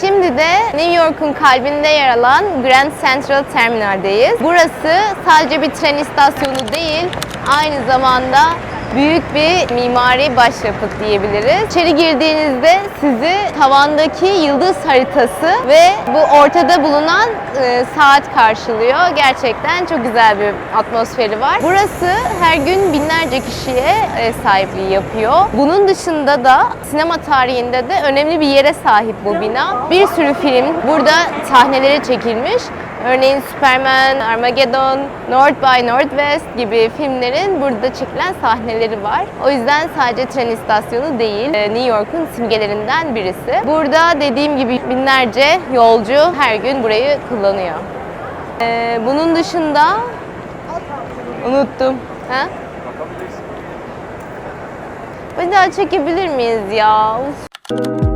Şimdi de New York'un kalbinde yer alan Grand Central Terminal'deyiz. Burası sadece bir tren istasyonu değil, aynı zamanda büyük bir mimari başyapıt diyebiliriz. İçeri girdiğinizde sizi tavandaki yıldız haritası ve bu ortada bulunan e, saat karşılıyor. Gerçekten çok güzel bir atmosferi var. Burası her gün binlerce kişiye e, sahipliği yapıyor. Bunun dışında da sinema tarihinde de önemli bir yere sahip bu bina. Bir sürü film burada sahneleri çekilmiş. Örneğin Superman, Armageddon, North by Northwest gibi filmlerin burada çekilen sahneleri var. O yüzden sadece tren istasyonu değil, e, New York'un simgelerinden birisi. Burada dediğim gibi binlerce yolcu her gün burayı kullanıyor. E, Bunun dışında unuttum. Ha? Bir daha çekebilir miyiz ya? Uf.